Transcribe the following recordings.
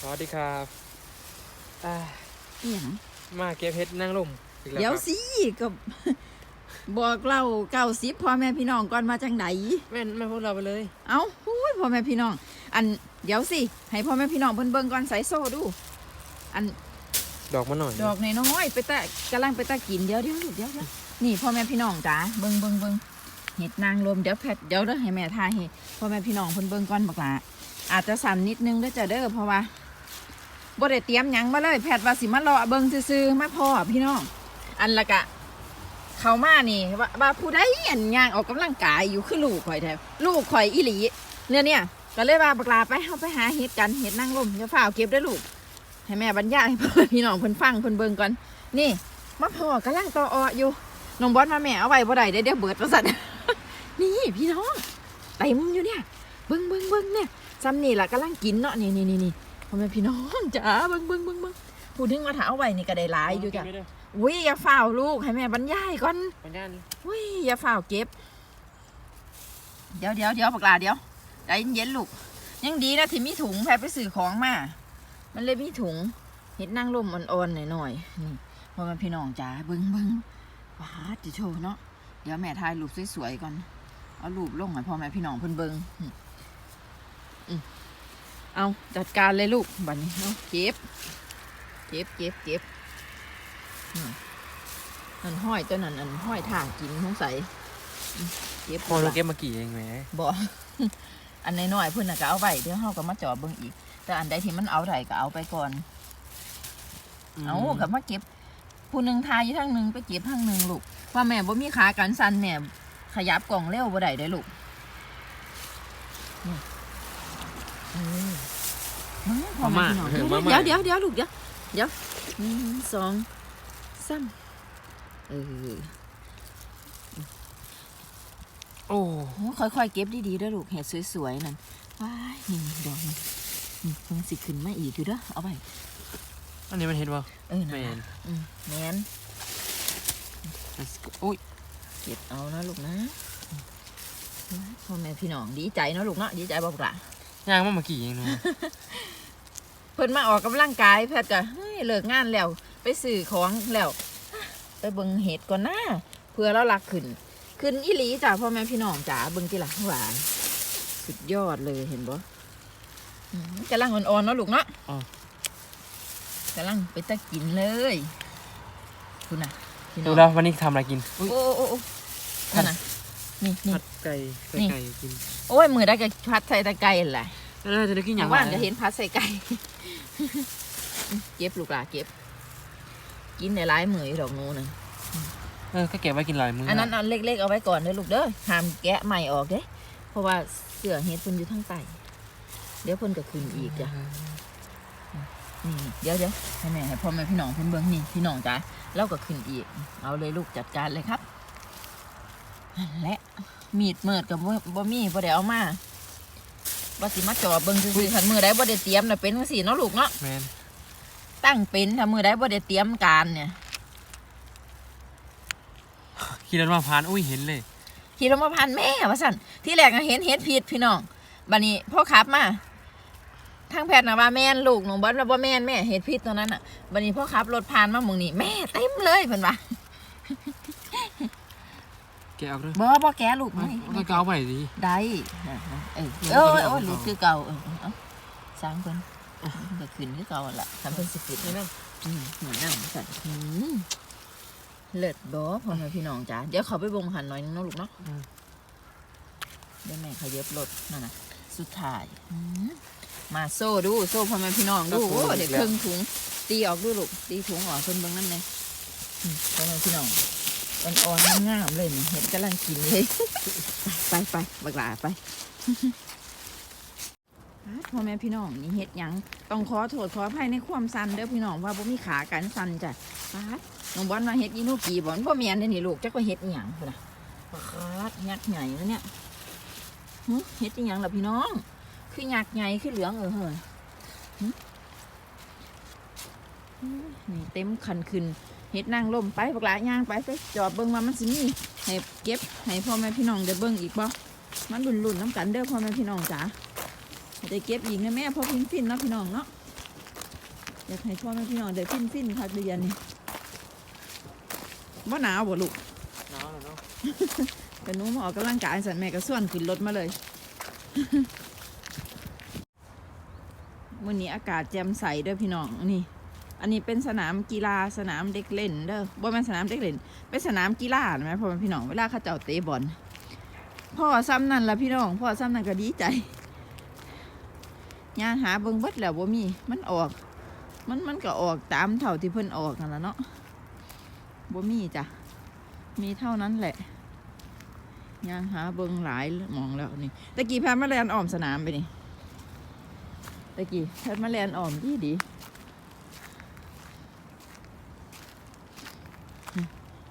สวัสดีครับอ่าอหย่างมาเก็บเห็ดนั่งลมอีกแล้วเดี๋ยวครับสิก็บอกเราเก้าสิบพ่อแม่พี่น้องก่อนมาจังไหนแม่นแม่พวกเราไปเลยเอาหูยพ่อแม่พี่น้อง อันเดี๋ยวสิให้พ่อแม่พี่น้องเบิ่งเบิ่งก่อนใส่โซ่ดู อันดอกมาหน่อยดอกน้อยๆไปตะกำลังไปตะกินเดี๋ยวเดี๋ยวลูกเดี๋ยวเดี๋ยวนี่พ่อแม่พี่น้องจ๋าเบิ่งเบิ่งเบิ่งเห็ดนางลมเดี๋ยวแพทเดี๋ยวเด้อให้แม่ทายให้พ่อแม่พี่น้องเพิ่นเบิ่งก่อนบักหลาอาจจะสั่นนิดนึงเด้อจ้ะเด้อเพราะว่า บ่ได้เตรียมหยังมาเลย แพทย์ว่าสิมาเลาะเบิ่งซื่อๆมาพ่อพี่น้อง อันละกะ เขามานี่ว่าว่าผู้ใดอันย่างออกกำลังกายอยู่คือลูกข่อยแท้ลูกข่อยอีหลีเนี่ยเนี่ยก็เลยว่าบักลาไปเฮาไปหาเห็ดกันเห็ดนางลมอย่าฝ่าวเก็บเด้ลูก ให้แม่บรรยายให้พี่น้องเพิ่นฟังเพิ่นเบิ่งก่อนนี่มาพ่อกำลังต่อออยู่น้องบอสมาแม่เอาไว้บ่ได้เดี๋ยวเบิดว่าซั่นนี่พี่น้องเต็มอยู่เนี่ยเบิ่งเบิ่งเบิ่งเนี่ยซ้ำนี่ล่ะกำลังกินเนาะนี่นี่นี่นี่ พ่อแม่พี่น้องจ๋าเบิ่งเบิ่งเบิ่งเบิ่งพูดถึงว่าถ้าเอาไว้นี่ก็ได้หลายอยู่จ้ะเก็บไว้เด้ออุ้ยอย่าฝ่าวลูกให้แม่บรรยายก่อนปัญญาณอุ้ยอย่าฝ่าวเก็บ เดี๋ยวเดี๋ยวเดี๋ยวปากลาเดี๋ยวใจเย็นๆลูก ยังดีนะที่มีถุงแพรไปซื้อของมา มันเลยมีถุงเห็ดนางลมอ่อนๆหน่อยๆนี่พอแม่พี่น้องจ๋าเบิ้งเบิ้งว้าจะโชว์เนาะเดี๋ยวแม่ถ่ายรูปสวยๆก่อนเอารูปลงให้พ่อแม่พี่น้องเพิ่นเบิ้งอืมอืม เอาจัดการเลยลูกบัดนี้เอาเก็บ เก็บเก็บเก็บอืมอันห้อยตัวนั้นอันห้อยถ่างกินสงสัยอืมเก็บพอเราบ่เก็บมากี่เองแหมบ่อันน้อยๆเพิ่นน่ะก็เอาไว้เดี๋ยวเฮาก็มาจอเบิ่งอีก แต่อันใดที่มันเอาได้ก็เอาไปก่อน เอากับมาเก็บ ผู้หนึ่งทายอยู่ทางหนึ่งไปเก็บทางหนึ่งลูกว่าแม่บ่มีขากันสั่นแม่ขยับกล่องเร็วบ่ได้เด้อลูกนี่เออมึง พ่อแม่พี่น้องเออเดี๋ยวมาเดี๋ยวเดี๋ยวลูกเดี๋ยวเดี๋ยวหนึ่งสองสามเออโอ้โอ้ค่อยๆเก็บดีๆเด้อลูกเห็ดสวยๆนั่นว้ายนี่ดอกนี่นี่เพิ่งสิขึ้นมาอีกอยู่เด้อเอาไปอันนี้มันเห็นป่ะเออแมนั่นนน่ะอืมแมนโอ้ยเก็บเอานะลูกนะพ่อแม่พี่น้องดีใจเนาะลูกเนาะดีใจบอกละย่างมามากี่เองเนาะ เพิ่นมาออกกำลังกายแพทย์ก็เฮ้ยเลิกงานแล้ว ไปซื้อของแล้ว ไปเบิ่งเห็ดก่อนนะเพื่อเราลักขึ้น ขึ้นอีหลีจ้ะพ่อแม่พี่น้องจ๋าเบิ่งที่ละหวานสุดยอดเลยเห็นบ่อืมกำลังอ่อนๆเนาะลูกเนาะกำลังไปตะกินเลยคุณน่ะพี่น้ดูองแล้ววันนี้ทำอะไรกินอุ้ยโอ้โอ้โอ้นั่นน่ะนี่นี่ผัดไก่ใส่นี่ไก่กิน โอ้ยมือได้ก็พัดใส่ตะไคร้แหละ แล้วเราจะได้กินอย่างว่านก็เห็นพัดใส่ไก่ เก็บลูกหลาเก็บ กินในร้ายมืออยู่ดอกงูนึงเออก็เก็บไว้กินหลายมื้ออัอันนั้นอันเล็กๆเอาไว้ก่อนเด้อลูกเด้อห้ามแกะใหม่ออกเด้เพราะว่าเสือเห็ดเพิ่นอยู่ทั้งใต้เดี๋ยวเพิ่นก็ขึ้นอีกจ้ะ นี่เดี๋ยวเดี๋ยวให้แม่ให้พ่อแม่พี่น้องเพิ่นเบิ่งนี่พี่น้องจ้ะแล้วก็ขึ้นอีก เอาเลยลูกจัดการเลยครับนั่นแหละมีดเมิดกับบ่บ่มีบ่ได้เอามา บ่สิมาจ่อเบิ่งซื่อๆคันมือใดบ่ได้เตรียมน่ะเป็นจังซี่เนาะลูกเนาะแมนตั้งเป็นถ้ามือใดบ่ได้เตรียมการเนี่ยขี่รถมาผ่านอุ้ยเห็นเลยขี่รถมาพันแม่ว่าซั่นที่แรกก็เห็นเฮ็ดผิดพี่น้องบัดนี้พ่อขับมาทางแพทย์น่ะว่าแม่นลูกหนูบ่ว่าบ่แม่นแม่เฮ็ดผิดตัวนั้นน่ะบัดนี้พ่อขับรถผ่านมาหมึงนี่แม่เต็มเลยเพิ่นว่า แกะเอาด้วยบ่บ่แกะลูกมันไม่ก็เกาไปดิได้เออเออเออลูกคือเก่าเออเอาสร้างเพิ่นมันก็ขึ้นคือเก่าหั่นล่ะทำเพิ่นสิขึ้นนี่นั่นอืมหัวหน้าสั่นอืมเลิศบ่พ่อแม่พี่น้องจ้าเดี๋ยวเขาไปบ่งหันหน่อยนึงเนาะลูกเนาะเดี๋ยวแม่ขยับรถนั่นน่ะ สุดท้ายอืมมาโซ่ดูโซ่พ่อแม่พี่น้องดูโอ้เด็กเครื่องถุงตีออกดูลูกตีถุงออกเพิ่นเบิ่งนั่นเลยอืมพ่อแม่พี่น้อง อ่อนๆงามๆเลยนี่เห็ดกำลังกินเลยไปไปไปบักหลาไปพ่อแม่พี่น้องนี่เฮ็ดหยังต้องขอโทษขออภัยในความสั่นเด้อพี่น้องว่าบ่มีขากันสั่นจ้ะปาดน้องบอลมาเฮ็ดอีนูกีบ่อนบ่แม่นเด้อนี่ลูกจักว่าเฮ็ดอีหยังพุ่นน่ะปาดยักษ์ใหญ่แล้วเนี่ยหึเฮ็ดอีหยังล่ะพี่น้อง คือยักษ์ใหญ่คือเหลืองเออเฮ้ยหึหึนี่เต็มคันขึ้น เฮ็ดนางลมไปบักหลาย่างไปไปจอบเบิ่งว่ามันสิมีให้เก็บให้พ่อแม่พี่น้องได้เบิ่งอีกบ่มันลุ่นๆน้ำกันเด้อพ่อแม่พี่น้องจ๋าได้เก็บอีกนะแม่พอพิงฟินเนาะพี่น้องเนาะอยากให้พ่อแม่พี่น้องได้ฟินฟินๆคักเดือนนี่ว่าหนาวบ่ลูกหนาวเนาะแต่หนูมาออกกำลังกายสันแม่ก็ส่วนขึ้นรถมาเลยมื่อนี้อากาศแจ่มใสเด้อพี่น้องนี่ อันนี้เป็นสนามกีฬาสนามเด็กเล่นเด้อบ่แม่นสนามเด็กเล่น เป็นสนามกีฬานะแม่พ่อแม่พี่น้องเวลาเขาเจ้าเตะบอลพ่อซ้ำนั่นละพี่น้องพ่อซ้ำนั่นก็ดีใจยานหาเบิ่งเบิดแล้วบ่มี มันออก มันมันก็ออกตามเท่าที่เพิ่นออกนั่นละเนาะบ่มีจ้ะมีเท่านั้นแหละยานหาเบิ่งหลายมองแล้วนี่ตะกี้แพทมาแลนอ้อมสนามไปนี่ตะกี้แพทมาแลนอ้อมดีดี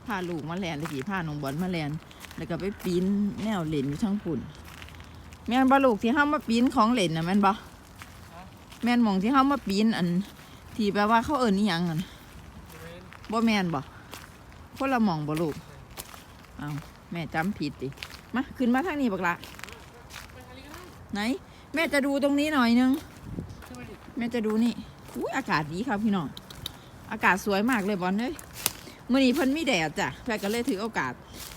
พาลูกมาแลนตะกี้พาน้องบอลมาแลนแล้วก็ไปปีนแนวเหล่นอยู่ทั้งปุ่น แม่นบ่ลูกที่เฮามาปีนของเหล่นนะแม่นบ่แม่นมองที่เฮามาปีนอัน ที่แปลว่าเขาเอิ้นอีหยังอันบ่แม่นบ่คนละมองบ่ลูกเอาแม่จำผิดติมาขึ้นมาทางนี้บักละไหน แม่จะดูตรงนี้หน่อยนึงแม่จะดูนี่อุ้ยอากาศดีครับพี่น้อง อากาศสวยมากเลยบอลเอ้ย มื่อนี้เพิ่นมีแดดจ้ะแพรก็เลยถือโอกาส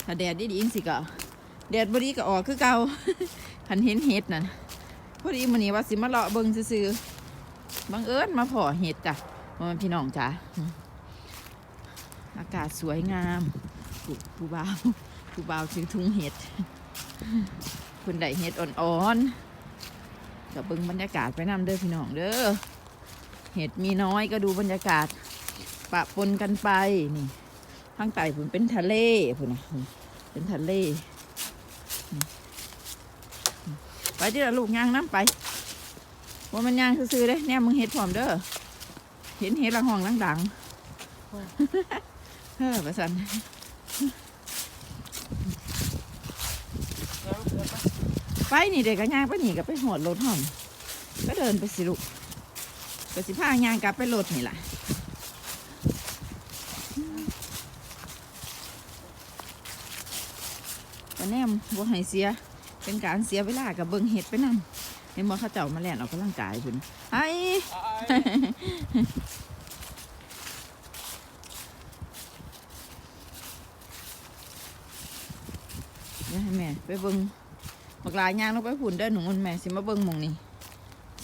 ถ้าแดดดีๆจังสิก็แดดบดีก็ออกคือเก่าคันเห็นเห็ดน่ะพอดีมื่อนี้ว่าสิมาเลาะเบิ่งซื่อบังเอิญมาพอเห็ดจ้ะว่ามันพี่น้องจ้ะอากาศสวยงามผู้ผู้บ่าวผู้บ่าวถือถุงเห็ดคุณได้เห็ดอ่อนๆก็เบิ่งบรรยากาศไปนำเด้อพี่น้องเด้อเห็ดมีน้อยก็ดูบรรยากาศ ปะปนกันไปนี่ข้างใต้ผมเป็นทะเลพุ่นะเป็นทะเล ไปที่ละลูกย่างน้ำไปว่ามันย่างซื่อๆเด้เนี่ยมึงเห็ดพร้อมเด้อเห็นเห็ดละห้องดังๆเฮ้อประสันไปนี่เด็กก็ย่างไปนี่ก็ไปหอดรถหอมก็เดินไปสิลูกก็สิพาย่างกลับไปรถนี่แหละ แนมบ่ให้เสีย เป็นการเสียเวลากับเบิ่งเห็ดไปนั่นเห็นบ่เขาเจ้ามาแล่นออกกำลังกายพุ่นไอ้เดี๋ยวให้แม่ไปเบิ่งบักลายย่างเราไปพุ่นเด้อหนูแม่สิมาเบิ่งหมองนี่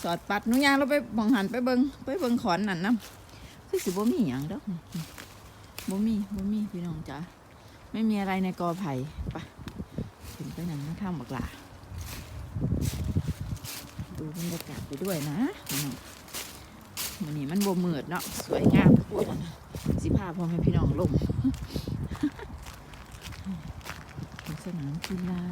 สอดปัดหนูย่างเราไปมองหันไปเบิ่งไปเบิ่งขอนนั่นนำคือสิบ่มีหยังดอกนี่บ่มีบ่มีพี่น้องจ๋าไม่มีอะไรในกอไผ่ไป นไปนั่งข้างบักหลาดูบรรยากาศไปด้วยนะวันนี้มันบวมือดเนาะสวยงามพูดนะสิพาพ่อแม่พี่น้องลงสนามกีฬา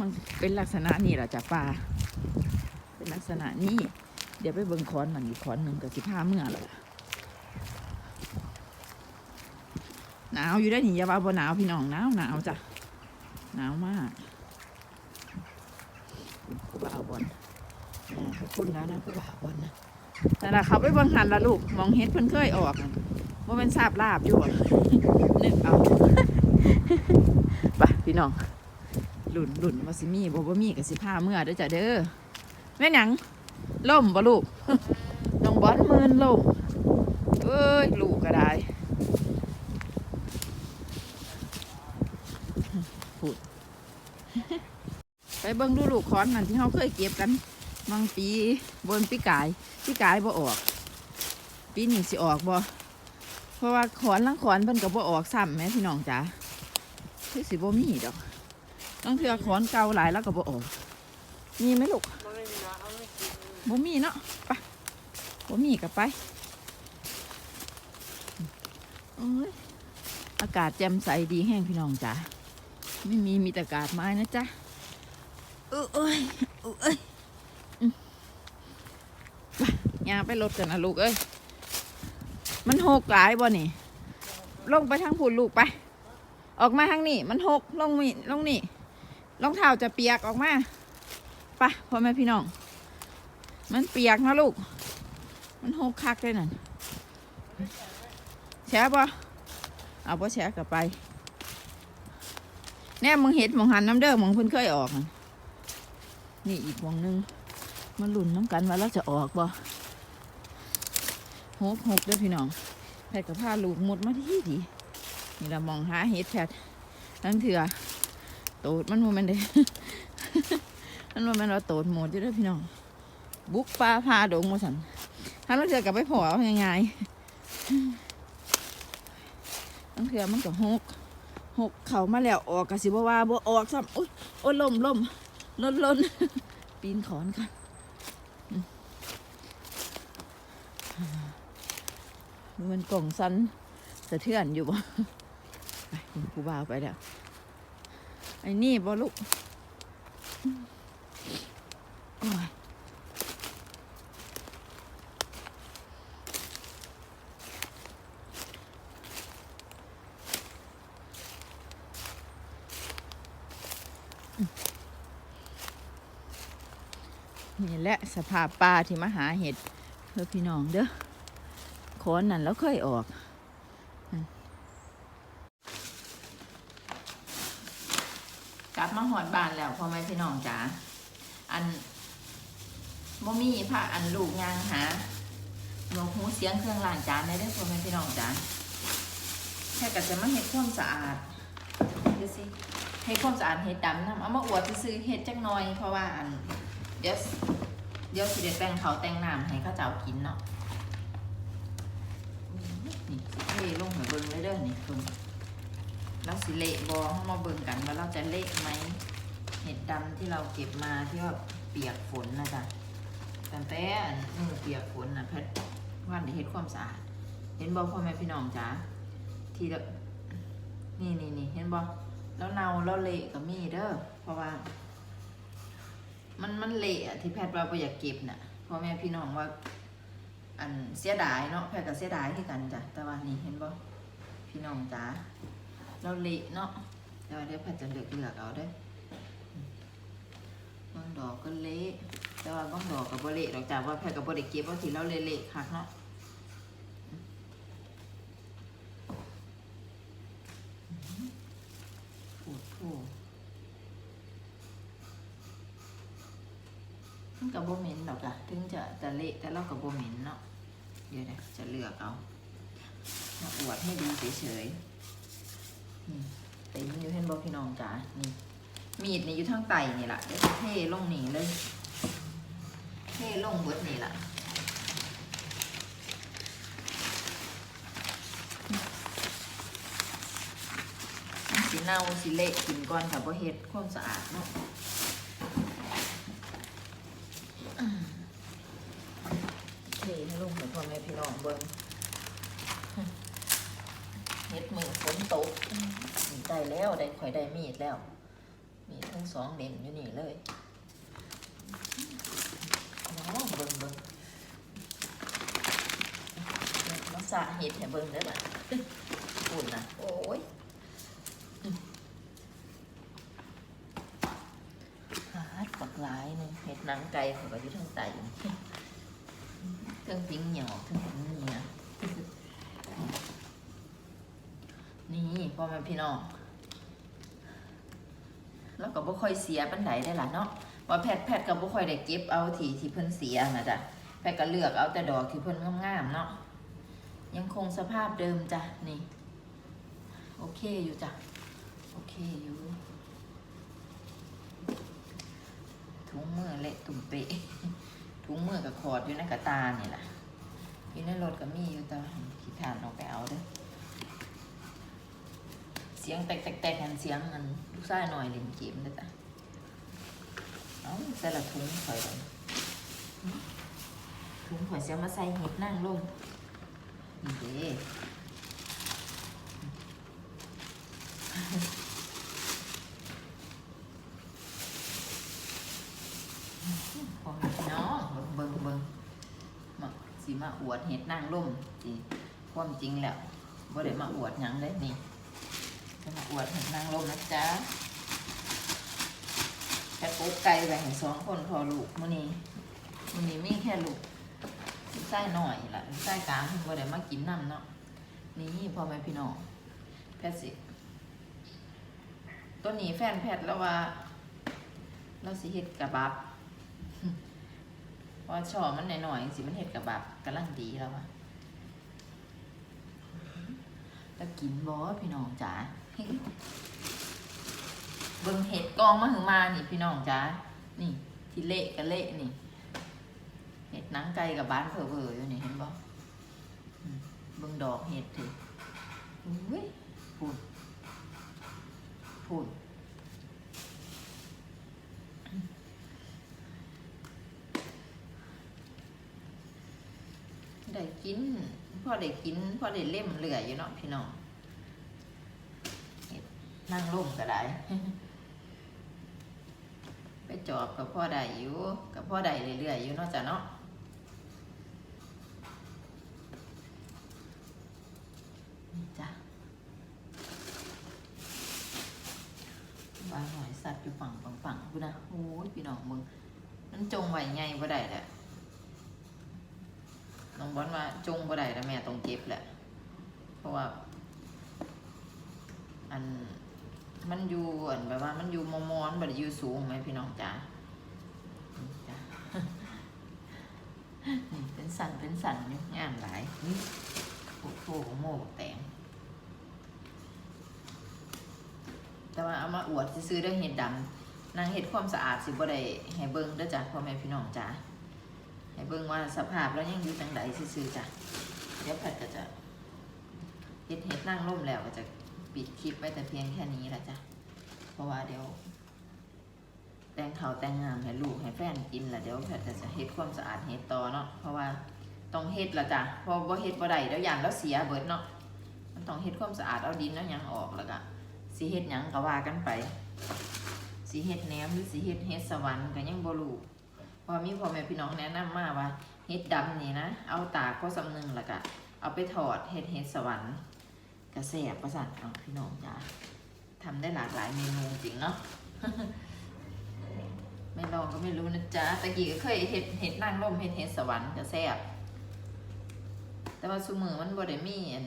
มันเป็นลักษณะนี้แหละจ้ะป่าเป็นลักษณะนี้เดี๋ยวไปเบิ่งคอนมันอีกคอนหนึ่งกับสิพาเมื่อเลยหนาวอยู่ได้หนิอย่าว่าบ่หนาวพี่น้องหนาวหนาวจ้ะหนาวมากผู้บ่าวบอลแหม่ขอบคุณแล้วนะผู้บ่าวบอลนะแต่ละเขาไปเบิ่งหันละลูกมองเห็ดเพิ่นเคยออกว่าเป็นซาบลาบอยู่อะนึกเอาไปพี่น้อง หลุนหลุนว่าสิมีบ่บ่มีกับสิผ้าเมื่อเด้อจ้ะเด้อแม่หยังล่มบ่ลูกน้องบอลมืนล่มเอ้ยลูกก็ได้พูดไปเบิ่งดูลูกคอนนั่นที่เขาเคยเก็บกันบางปีบนปีกายปีกายบ่ออก ปีนี้สิออกบ่เพราะว่าขอนลังขอนเพิ่นก็บ่ออกซ้ำแม่พี่น้องจ๋าคือสิบ่มีดอก ต้องเทือขอนเก่าหลายแล้วก็บ่ออกมีไหมลูกไม่มีนะไม่กินบ่มีเนาะไปบ่มีก็ไปโอ้ยอากาศแจ่มใสดีแห้งพี่น้องจ้ะไม่มีมีแต่อากาศไม้นะจ๊ะเออเอ้ยเออเอ้ยอืมไปย่าไปรถกันนะลูกเอ้ย มันหกหลายบ่นี่ ลงไปทางพูนลูกไป ออกมาทางนี้ มันหกลงนี่ลงนี่ รองเท้าจะเปียกออกมาไปพ่อแม่พี่น้อง มันเปียกนะลูก มันหกคักเลยนั่นแชะปะเอาปะแชะกลับไป แน่มึงเห็ดมองหันน้ำเด้อมองเพิ่นเคยออก นี่อีกหมองหนึงมาลุ่นน้ำกันว่าเราจะออกบ่หกหกเด้อพี่น้องแพทกับผ้าลูกหมดมาที่ดีนี่เรามองหาเห็ดแพทย์นั่นเถื่อ ตดมันโมเมนเด้มันโมเมนเราโตดหมดอยู่เด้อพี่น้อง บุกปลาพาดงมาสันถ้าเราเถื่อกับไปพอเอายังไงนั่นเถื่อมันก็หกหกเขามาแล้วออกกะสิบว่าบ่ออกซ้ำโอ๊ยโอ้ล่มล่มล้นล้นปีนขอนค่ะมมันกล่องสันสะเทือนอยู่บ่ไปคุณครูบ่าวไปแล้ว ไอ้นี่บ่ลูกนี่แหละสภาพปลาที่มาหาเห็ดเพื่อพี่น้องเด้อขอนนั่นแล้วเคยออก กลับมาหอดบานแล้วพ่อแม่พี่น้องจ๋าอันบ่มีพระอันลูกยางหาหนวกหูเสียงเครื่องล้างจานได้เด้อพ่อแม่พี่น้องจ๋าแค่ก็จะมาเฮ็ดความสะอาดดูสิเฮ็ดความสะอาดเฮ็ดดำนํเอามาอวดซื้อเฮ็ดจักหน่อย เพราะว่าอันเดี๋ยวเดี๋ยวสิได้แต่งเขาแต่งน้ำให้เขาเจ้ากินเนาะนี่สิเทลงให้เบิ่งเลยเด้อนี่เบิ่ง เราสิเละบอเข้ามาเบิ่งกันว่าเราจะเละไหมเห็ดดำที่เราเก็บมาที่ว่าเปียกฝนนะจ๊ะแต่แต่อันมือเปียกฝนนะแพทว่านเฮ็ดความสะอาดเห็นบอพ่อแม่พี่น้องจ๋าที่ละนี่นี่นี่เห็นบอแล้วเนาแล้วเละก็มีเด้อเพราะว่า มันมันเละที่แพทย์ว่าบ่อยากเก็บน่ะพ่อแม่พี่น้องว่า อันเสียดายเนาะแพทย์ก็เสียดายที่กันจ้ะแต่ว่านี่เห็นบอพี่น้องจ๋า เราเละเนาะเดี๋ยวเดี๋ยวแพทย์จะเลือกเลือกเอาเด้บางดอกก็เละแต่ว่าบางดอกก็บ่เละดอกจากว่าแพทย์ก็บ่ได้เก็บว่าที่เราเละๆคักเนาะปวดโผมันกับโบเหม็นดอกจ้ะถึงจะจะเละแต่เรากับโบเหม็นเนาะเดี๋ยวนะจะเลือกเอามาอวดให้ดูเฉยๆ นี่เต็มอยู่เห็นบอพี่น้องจ๋านี่มีดนี่อยู่ทางไตนี่แหละเดี๋ยวเท่ลงนี่เลยเท่ลงเบิดนี่แหละสีเน่าสีเละกินก่อนค่ะเพราะเฮ็ดความสะอาดเนาะอืมเทให้ลงให้พ่อแม่พี่น้องเบิ่ง เฮ็ดมือฝนตกมีได้ แล้วได้ข่อยได้มีดแล้ว มีดทั้งสองเด่นอยู่นี่เลยน้องเบิ่งเบิ่งมาสาเห็ดให้เบิ่งได้อล่ะอุ่นนะโอ้ยหาดปักหลายนึงเห็ดหนังไก่เขาก็อยู่ทั้งไตเทั้งปิ้งเหนียวเทั้งปิ้งเนียวนี่พ่อแม่พี่น้อง แล้วก็บ่ค่อยเสียปันไดได้ล่ะเนาะว่าแพทย์แพทย์ก็บ่ค่อยได้เก็บเอาที่ที่เพิ่นเสียนะจ๊ะแพทย์ก็เลือกเอาแต่ดอกที่เพิ่นงามๆเนาะยังคงสภาพเดิมจ้ะนี่โอเคอยู่จ้ะโอเคอยู่ถุงมือเละตุ่มเปะถุงมือกับขอดอยู่ในกระตาเนี่แหละอยู่ในรถก็มีอยู่แต่ขี้ขานออกไปเอาเด้อ สียงแตกแตกแตกกันเสียงอันลูกชายหน่อยเล่นเกมได้จ้ะเอาแต่ละถุงข่อยเลยถุงข่อยเสียมาใส่เห็ดนั่งลงนี่เด้พอแม่พี่น้องเบิ่งเบิ่งมาสิมาอวดเห็ดนั่งลมสิความจริงแล้วบ่ได้มาอวดหยังเลยนี่ จะมาอวดเห็นนางลมนะจ๊ะแค่ปุ๊กไก่ไปเห็นสองคนพอลูกมื้อนี้มื้อนี้มีแค่ลูกไส้หน่อยละลูกไส้กลางเพิ่นบ่ได้มากินน้ำเนาะนี่พ่อแม่พี่น้องแพทย์สิต้นนี้แฟนแพทย์แล้วว่า เราสิเฮ็ดกะบับพราะว่าชอมันหน่อยๆสิมันเฮ็ดกะบับกำลังดีแล้วว่ะแล้วกินบ่พี่น้องจ๋า เบิ่งเห็ดกองมาถึงมานี่พี่น้องจ๋านี่ที่เละกับเละนี่เห็ดหนังไก่กับบ้านเผอเผออยู่นี่เห็นบ่อืมเบิ่งดอกเห็ดถืออุ้ยพูดพูดได้กิน พอได้กิน พอได้เล่มเหลืออยู่เนาะพี่น้อง นั่งร่มก็ได้ ไปจอบกับพ่อใดอยู่ กับพ่อใดเรื่อยๆอยู่นาะจ้ะเนาะนี่จ้ะวางหอยสัตว์อยู่ฝั่งฝั่งฝั่งกูนะโอ้ยพี่น้องมึงมันจงไหวไงบ่ได้แหละน้องบอลว่าจงบ่ได้แล้วแม่ต้องเจ็บแหละ เพราะว่า อัน มันอยู่อันแบบว่ามันอยู่มอมอนบัดอยู่สูงไหมพี่น้องจ๋านี่จ้ะนี่เป็นสันเป็นสันอยู่งามหลายนี่โอ้โหโม่แตงแต่ว่าเอามาอวดซื้อๆได้เห็ดดำนางเห็ดความสะอาดสิบ่ได้ให้เบิ่งเด้อจ้ะพ่อแม่พี่น้องจ๋าให้เบิ่งว่าสภาพแล้วยังอยู่จังใดซื้อๆจ้ะเดี๋ยวแพทย์ก็จะเห็ดเห็ดนั่งร่มแล้วก็จะ ปิดคลิปไว้แต่เพียงแค่นี้แหละจ้ะ เพราะว่าเดี๋ยว แต่งเขาวแต่งงานให้ลูกให้แฟนกินละเดี๋ยวแพทย์จะเฮ็ดความสะอาดเฮ็ดต่อเนาะ เพราะว่าต้องเฮ็ดละจ้ะเพอบ่าเฮ็ดบ่ได้เดี๋ยวอย่างแล้วเสียเบิดเนาะ มันต้องเฮ็ดความสะอาดเอาดินเอาหยังออกแล้วก็สิเฮ็ดหยังก็ว่ากันไปสิเฮ็ดแหนมหรือสิเฮ็ดเฮ็ดสวรรค์ก็ยังบ่รู้เพอมีพ่อแม่พี่น้องแนะนำมาว่าเฮ็ดดำนี่นะ เอาตากพอสำนึงแล้วก็เอาไปถอดเฮ็ดเฮ็ดสวรรค์ กระแสบประสาทเอาพี่น้องจ้าทำได้หลากหลายเมนูจริงเนาะไม่ลองก็ไม่รู้นะจ๊ะตะกี้ก็เคยเห็ดเห็ดนั่งร่มเห็ดเห็ดสวรรค์กระแสบแต่ว่าซูมือมันบ่ได้มีอัน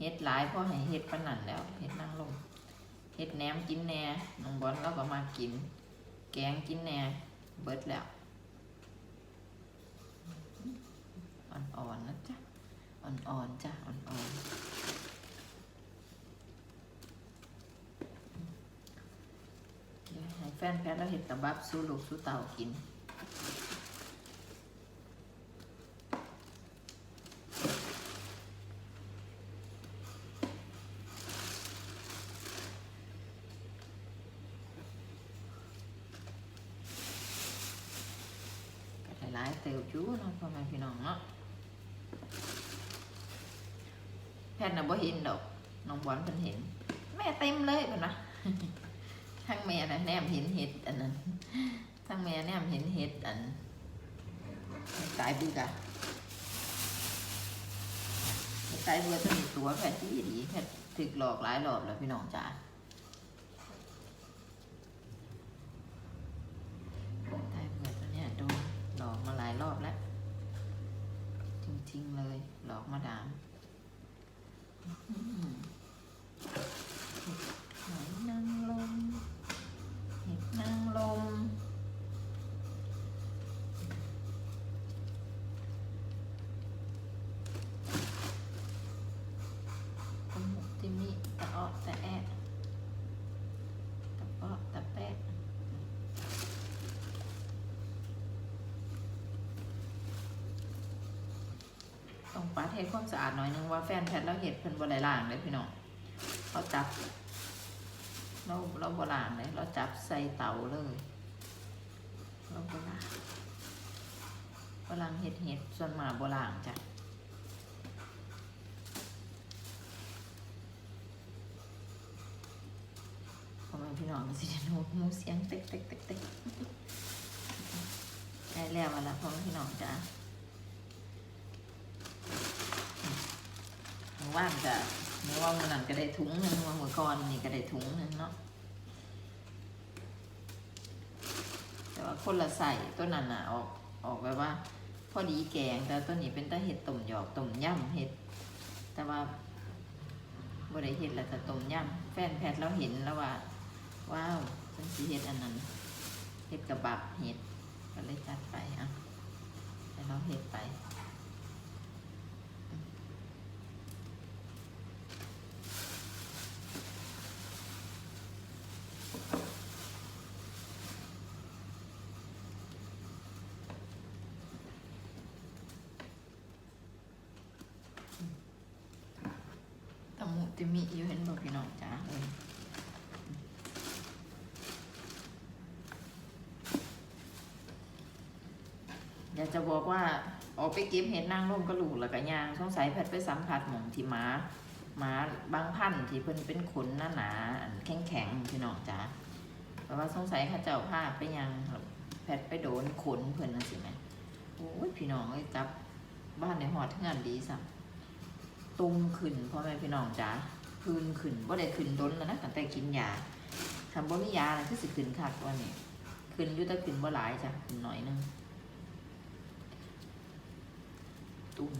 เห็ดหลายเพราะให้เห็ดปนนันแล้วเห็ดนั่งร่มเห็ดแหนมกินแหน่น้องบอลเราก็มากิน แกงกินแหน่เบิดแล้วอ่อนๆนะจ๊ะ อ่อนๆจ้ะอ่อนๆเดี๋ยวให้แฟนแพทย์แล้วเห็ดกระบับสู้ลูกสู้เต่ากินก็ได้หลายเติบจู้เนาะพ่อแม่พี่น้องเนาะ แพทย์น่ะบ่เห็นดอกน้องบอลเพิ่นเห็น แม่เต็มเลยเพิ่นนะทั้งแม่น่ะแนมเห็นเห็ดอันนั้นทั้งแม่แนมเห็นเห็ดอันตายบึกอะตายเบื่อตัวนี้ตัวแพทที่ดีแพทถึกหลอกหลายรอบแล้วพี่น้องจ๋าตายเบื่อตัวเนี้ยโดนหลอกมาหลายรอบแล้ว จริงๆเลยหลอกมาดาม Mm-hmm. ปัดให้ความสะอาดหน่อยนึงว่าแฟนแพทแล้วเห็ดเพิ่นบ่ได้ล้างเลยพี่น้องเขาจับ เราเราโบราณเลยเราจับใส่เตาเลยเราโบราณโบราณเห็ดเห็ดส่วนมาโบราณจ้ะพอแมพี่น้องสิจะนูมูเสียงเต๊กเต๊กเต๊กเต๊กได้แล้วมาแล้วพ่อแม่พี่น้องจ้ะ ว่างจะเมื่อว่ามือนั้นก็ได้ถุงหนึ่งว่ามือก่อนนี่ก็ได้ถุงหนึ่งเนาะแต่ว่าคนละใส่ตัวนั้นน่ะออกออกแบบว่า พอดีแกงแต่ตัวนี้เป็นตาเห็ดต้มหยอกต้มย่ำเห็ด แต่ว่าบ่ได้เห็ดแล้วแต่ต้มย่ำแฟนแพทย์เราเห็นแล้วว่าว้าวฉันสิเห็ดอันนั้นเห็ดกระบับเห็ดก็เลยจัดไปอะให้เราเห็ดไป ตะมุติมิอยู่เห็นบอกพี่น้องจ้าเอออยากจะบอกว่าออกไปเก็บเห็ดนางร่มกระลูกแล้วก็ยางสงสัยแพทย์ไปสัมผัสหมองที่หมาหมาบางพันธุ์ที่เพิ่นเป็นขนหนาหนาๆอันแข็งแข็งๆพี่น้องจ้าเพราะว่าสงสัยเข้าเจ้าผ้าไปยังแพทย์ไปโดนขนเพิ่นนั่นสิแหมโอ้ยพี่น้องเอ้ยกลับบ้านในหอดเทือนดีสัม ตุมขึ้นพ่อแม่พี่น้องจ๋าพื้นขึ้นว่าได้ขึ้นด้นแล้วนะตั้งแต่กินยาทำบ่มียานะคือสิขึ้นคักว่านี่ขึ้นยู่แต่ขึ้นบ่หลายจ้ะขึ้นหน่อยนึงตุ่ม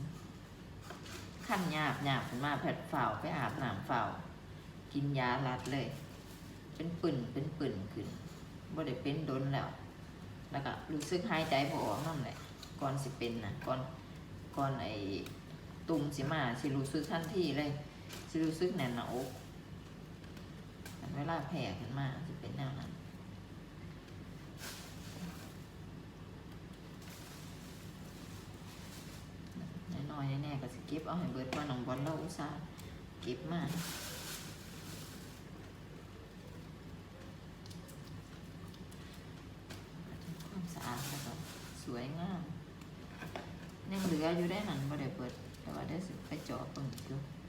ขั้นหยาบหยาบขึ้นมาแผดฝ่าวไปอาบน้ำฝ่าวกินยาลัดเลย เป็นปื่นเป็นปื่นขึ้นบ่ได้เป็นด้นแล้วแล้วก็รู้สึกหายใจบ่ออกนั่นแหละก่อนสิเป็นนะก่อนก่อนไอ ตุ่มสิมาสิรู้สึกทันทีเลย สิรู้สึกแน่นหน้าอกเวลาแผ่ขึ้นมาจะเป็นแนวนั้นน้อยๆแน่ๆก็สิเก็บเอาให้เบิดว่าน้องบอลเราอุตส่าห์เก็บมาความสะอาดแล้วก็สวยงาม ยังเหลืออยู่ได้นั่นบ่ได้เปิด แต่ว่า ได้สิ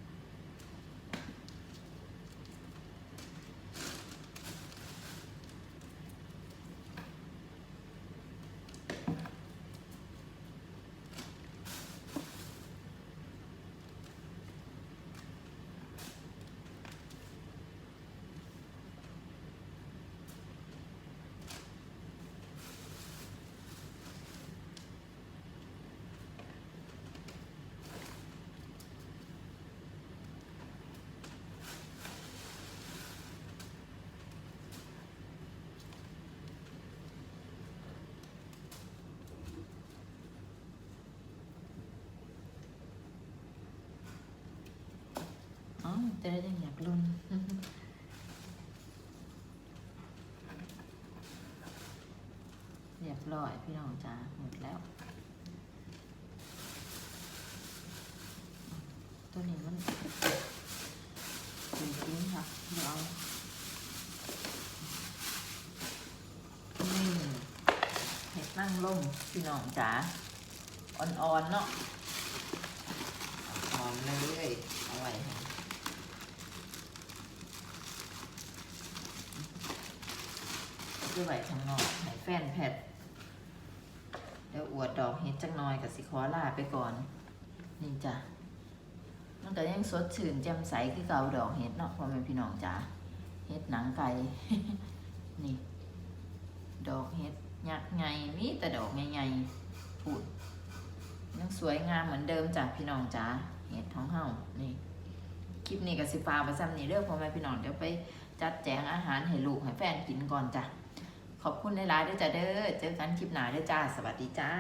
อ๋อจะได้ยังอยากลุ้นเรียบร้อยพี่น้องจ้าหมดแล้ว ตัวนี้มันถึงทิ้งค่ะเดี๋ยวเอานี่เห็ดนั่งลงพี่น้องจ๋าอ่อนๆเนาะอ่อนเลยเอาไว้ ค่ะด้วยไว้ข้างนอกให้แฟนแพทเดี๋ยวอวดดอกเห็ดจักน้อยกับสิขอลาไปก่อน นี่จ้ะมันก็ยังสดชื่นแจ่มใสคือเก่าดอกเห็ดเนาะพ่อแม่พี่น้องจ๋าเห็ดหนังไก่นี่ ดอกเห็ดยักษ์ใหญ่มีแต่ดอกใหญ่ๆพูดยังสวยงามเหมือนเดิมจ้ะพี่น้องจ๋าเห็ดท้องเฮานี่คลิปนี้ก็สิฟ้าประจำนี้เด้อพ่อแม่พี่น้องเดี๋ยวไปจัดแจงอาหารให้ลูกให้แฟนกินก่อนจ้ะ ขอบคุณหลายๆเด้อจ้ะเด้อ เจอกันคลิปหน้าเด้อจ้า สวัสดีจ้า